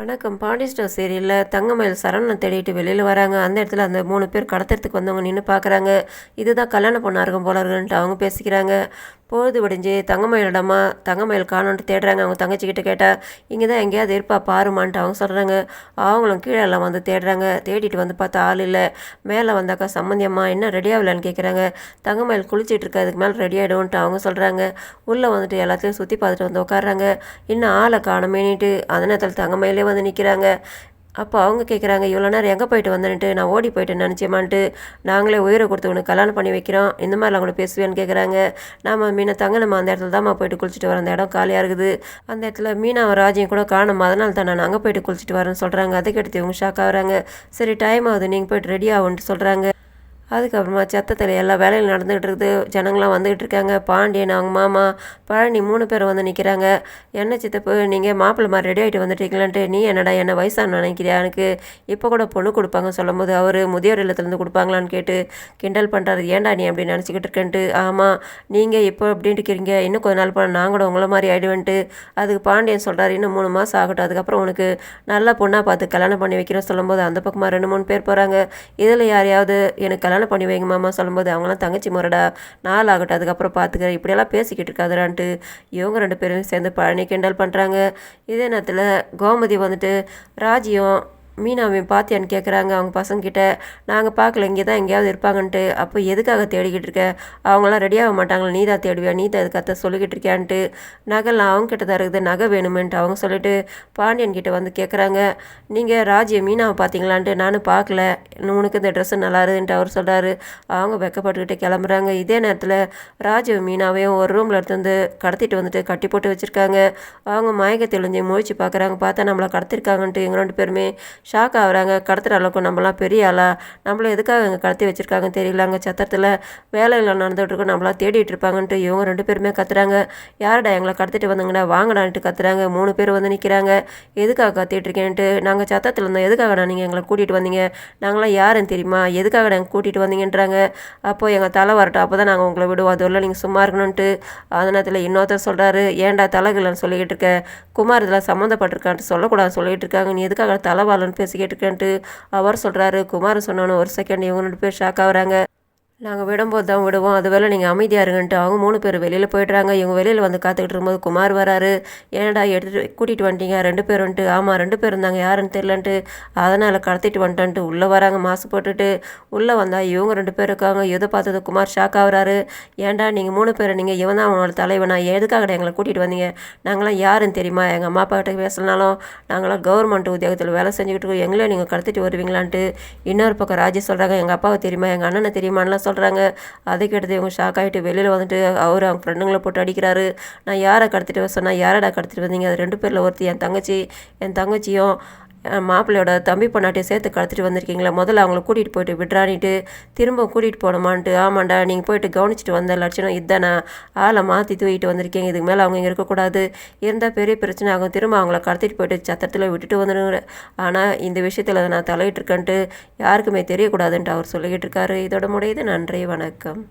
வணக்கம். பாண்டிஸ்டர் சீரியலில் தங்கமயில் சரவணனை தேடிட்டு வெளியில் வராங்க. அந்த இடத்துல அந்த மூணு பேர் கடத்துறதுக்கு வந்தவங்க நின்று பார்க்குறாங்க இதுதான் கல்யாணம் பொண்ணாக இருக்கும் போல இருக்குன்ட்டு அவங்க பேசிக்கிறாங்க. பொழுது விடிஞ்சு தங்கமயிலிடமா தங்கமயில் காணோன்ட்டு தேடுறாங்க. அவங்க தங்கச்சிக்கிட்ட கேட்டால் இங்கே தான் எங்கேயாவது இருப்பா பாருமான்ட்டு அவங்க சொல்கிறாங்க அவங்களும் கீழே எல்லாம் வந்து தேடுறாங்க. தேடிட்டு வந்து பார்த்தா ஆள் இல்லை. மேலே வந்தாக்கா சம்மந்தியம்மா என்ன ரெடி ஆகலான்னு கேட்குறாங்க தங்கமயில் குளிச்சுட்டு இருக்கு அதுக்கு மேலே ரெடி ஆகிடும்ன்ட்டு அவங்க சொல்கிறாங்க உள்ளே வந்துட்டு எல்லாத்தையும் சுற்றி பார்த்துட்டு வந்து உட்காடுறாங்க இன்னும் ஆளை காணமேனிட்டு அந்த நேரத்தில் தங்கமயிலே வந்து நிற்கிறாங்க அப்போ அவங்க கேட்குறாங்க இவ்வளோ நேரம் எங்கே போயிட்டு வந்தேன்ட்டு நான் ஓடி போயிட்டு நினச்சேமான்ட்டு நாங்களே உயிரை கொடுத்து உனக்கு கல்யாணம் பண்ணி வைக்கிறோம் இந்த மாதிரிலாம் கூட பேசுவேன்னு கேட்குறாங்க நாம மீனை தங்க நம்ம அந்த இடத்துல தான்மா போயிட்டு குளிச்சுட்டு வர அந்த இடம் காலியாக இருக்குது. அந்த இடத்துல மீனா ராஜையும் கூட காணும். அதனால தான் நான் அங்கே போயிட்டு குளிச்சுட்டு வரேன்னு சொல்கிறாங்க அதை கேட்டு இவங்க ஷாக் ஆகுறாங்க. சரி டைம் ஆகுது. நீங்கள் போயிட்டு ரெடி ஆகும்ன்ட்டு சொல்கிறாங்க அதுக்கப்புறமா சத்தத்தில் எல்லா வேலையும் நடந்துகிட்டு இருக்குது. ஜனங்களாம் வந்துகிட்டு இருக்காங்க. பாண்டியன் அவங்க மாமா பழனி மூணு பேர் வந்து நிற்கிறாங்க என்ன சித்தப்பு நீங்கள் மாப்பிள்ளை மாதிரி ரெடி ஆகிட்டு வந்துட்டீங்களான்ட்டு நீ என்னடா என்ன வயசான நினைக்கிறியா? எனக்கு இப்போ கூட பொண்ணு கொடுப்பாங்க சொல்லும்போது அவர் முதியோர் இல்லத்துலேருந்து கொடுப்பாங்களான்னு கேட்டு கிண்டல் பண்ணுறாரு ஏன்டா நீ அப்படி நினச்சிக்கிட்டு இருக்கேன்ட்டு? ஆமாம் நீங்கள் இப்போ அப்படின்ட்டு இருக்கிறீங்க இன்னும் கொஞ்ச நாள் போனால் நான் கூட உங்களை மாதிரி ஆகிடுவேன்ட்டு அதுக்கு பாண்டியன் சொல்கிறாரு இன்னும் மூணு மாதம் ஆகட்டும். அதுக்கப்புறம் உனக்கு நல்ல பொண்ணாக பார்த்து கல்யாணம் பண்ணி வைக்கிறேன் சொல்லும்போது அந்த பக்கமாக ரெண்டு மூணு பேர் போகிறாங்க இதில் யாரையாவது எனக்கு கல்யாணம் பண்ணி வைங்க மாமா சொல்லும்போது அவங்களாம் தங்கச்சி முறடா நாள் ஆகட்டும் அதுக்கப்புறம் பார்த்துக்கிறேன் இப்படியெல்லாம் பேசிக்கிட்டு இருக்காதுடான்ட்டு இவங்க ரெண்டு பேரும் சேர்ந்து பழனி கிண்டல் பண்ணுறாங்க இதே நேரத்தில் கோமதி வந்துட்டு ராஜியும் மீனாவையும் பார்த்தியான்னு கேட்குறாங்க அவங்க பசங்கிட்ட நாங்கள் பார்க்கல இங்கே தான் எங்கேயாவது இருப்பாங்கன்ட்டு. அப்போ எதுக்காக தேடிக்கிட்டு இருக்க? அவங்களாம் ரெடியாக மாட்டாங்களா நீ தான் தேடுவியா? நீ தான் அதுக்கத்த சொல்லிக்கிட்டு இருக்கியான்ட்டு. நகைலாம் அவங்க கிட்ட தான் இருக்குது நகை வேணுமென்ட்டு அவங்க சொல்லிட்டு பாண்டியன் கிட்ட வந்து கேட்குறாங்க நீங்கள் ராஜியை மீனாவை பார்த்தீங்களான்ட்டு நானும் பார்க்கல உனக்கு இந்த ட்ரெஸ்ஸு நல்லா இருக்குதுன்ட்டு அவர் சொல்கிறாரு அவங்க வெக்கப்பட்டுக்கிட்டே கிளம்புறாங்க. இதே நேரத்தில் ராஜு மீனாவையும் ஒரு ரூமில் எடுத்து வந்து கடத்திட்டு வந்துட்டு கட்டி போட்டு வச்சுருக்காங்க. அவங்க மயக்க தெளிஞ்சு முழிச்சு பார்க்குறாங்க பார்த்தா நம்மளை கடத்திருக்காங்கன்ட்டு எங்கள் ரெண்டு பேருமே ஷாக் ஆகுறாங்க கடத்துகிற அளவுக்கு நம்மளாம் பெரிய ஆளா? நம்மளும் எதுக்காக இங்கே கடத்தி வச்சுருக்காங்கன்னு தெரியல. அங்கே சத்திரத்தில் வேலையில் நடந்துகிட்டு இருக்கோம் நம்மளாம் தேடிட்டு இருப்பாங்கன்ட்டு இவங்க ரெண்டு பேருமே கத்துறாங்க. யாரடா எங்களை கடத்திட்டு வந்தாங்கன்னா? வாங்கடான்ட்டு கத்துறாங்க. மூணு பேர் வந்து நிற்கிறாங்க எதுக்காக கத்திட்டு இருக்கேன்ட்டு? நாங்கள் சத்தத்தில் இருந்தோம். எதுக்காகடா நீங்கள் எங்களை கூட்டிகிட்டு வந்தீங்க? நாங்களாம் யாருன்னு தெரியுமா? எதுக்காக நாங்கள் கூட்டிகிட்டு வந்தீங்கன்றாங்க. அப்போது எங்கள் தலை வரட்டும். அப்போ தான் நாங்கள் உங்களை விடுவோம். அது இல்லை நீங்கள் சும்மா இருக்கணும்ன்ட்டு அந்த நேரத்தில் இன்னொருத்தர் சொல்கிறாரு ஏன்டா தலைகள்னு சொல்லிக்கிட்டு இருக்க? குமார் இதில் சம்மந்தப்பட்டிருக்கான்ட்டு சொல்லக்கூடாதுன்னு சொல்லிகிட்டு இருக்காங்க. நீ எதுக்காக தலைவாளன்னு பேசிக்கிட்டு இருக்கேன்ட்டு அவர் சொல்கிறாரு குமார் சொன்னோன்னு ஒரு செகண்ட் இவங்க ரெண்டு பேர் ஷாக் ஆகுறாங்க நாங்கள் விடும்போது தான் விடுவோம். அது வேலை நீங்கள் அமைதியாக இருங்கன்ட்டு அவங்க மூணு பேர் வெளியில் போயிடுறாங்க. இவங்க வெளியில் வந்து காத்துக்கிட்டு இருக்கும்போது குமார் வராரு. ஏன்டா எடுத்துகிட்டு கூட்டிகிட்டு வந்துட்டீங்க? ரெண்டு பேர் வந்துட்டு ஆமாம் ரெண்டு பேர் இருந்தாங்க. யாருன்னு தெரிலன்ட்டு அதனால் கடத்திட்டு வந்துட்டேன்ட்டு. உள்ளே வராங்க. மாசு போட்டுட்டு உள்ளே வந்தால் இவங்க ரெண்டு பேர் இருக்காங்க. எதை பார்த்தது குமார் ஷாக் ஆகுறாரு. ஏன்டா நீங்கள் மூணு பேர்? நீங்கள் இவன் தான் அவங்களோட தலைவனா? எதுக்காக எங்களை கூட்டிகிட்டு வந்தீங்க? நாங்களாம் யாருன்னு தெரியுமா? எங்கள் அம்மா அப்பா கிட்ட பேசலனாலும் நாங்களாம் கவர்மெண்ட் உத்தியோகத்தில் வேலை செஞ்சுக்கிட்டு இருக்கோம். எங்களே நீங்கள் கடத்திட்டு வருவீங்களான்ட்டு. இன்னொரு பக்கம் ராஜி சொல்கிறாங்க எங்கள் அப்பாவை தெரியுமா? எங்கள் அண்ணனை தெரியுமான்லாம் சொல்கிறாங்க அதை கேட்டது இவங்க ஷாக் ஆகிட்டு வெளியில் வந்துட்டு அவர் அவங்க ஃப்ரெண்டுங்களை போட்டு அடிக்கிறாரு. நான் யாரை கடத்திட்டு வர சொன்னால் யாரடா கடத்திட்டு வந்தீங்க? அது ரெண்டு பேரில் ஒருத்தி என் தங்கச்சி என் தங்கச்சியும் மாப்பிள்ளையோட தம்பி பொண்ணாட்டையும் சேர்த்து கடத்திட்டு வந்திருக்கீங்களா? முதல்ல அவங்கள கூட்டிகிட்டு போயிட்டு விட்றானிட்டு திரும்ப கூட்டிகிட்டு போனோமான்ட்டு ஆமாண்டா நீங்கள் போயிட்டு கவனிச்சிட்டு வந்த லட்சணம் இதுதானா ஆளை மாற்றி தூக்கிட்டு வந்திருக்கீங்க. இதுக்கு மேலே அவங்க இங்கே இருக்கக்கூடாது. இருந்தால் பெரிய பிரச்சனை ஆகும். திரும்ப அவங்கள கடத்திட்டு போயிட்டு சத்திரத்தில் விட்டுட்டு வந்துடுங்க ஆனால் இந்த விஷயத்தில் நான் தலையிட்டு இருக்கேன்ட்டு யாருக்குமே தெரியக்கூடாதுன்ட்டு அவர் சொல்லிக்கிட்டு இருக்காரு. இதோட முடியுது. நன்றி வணக்கம்.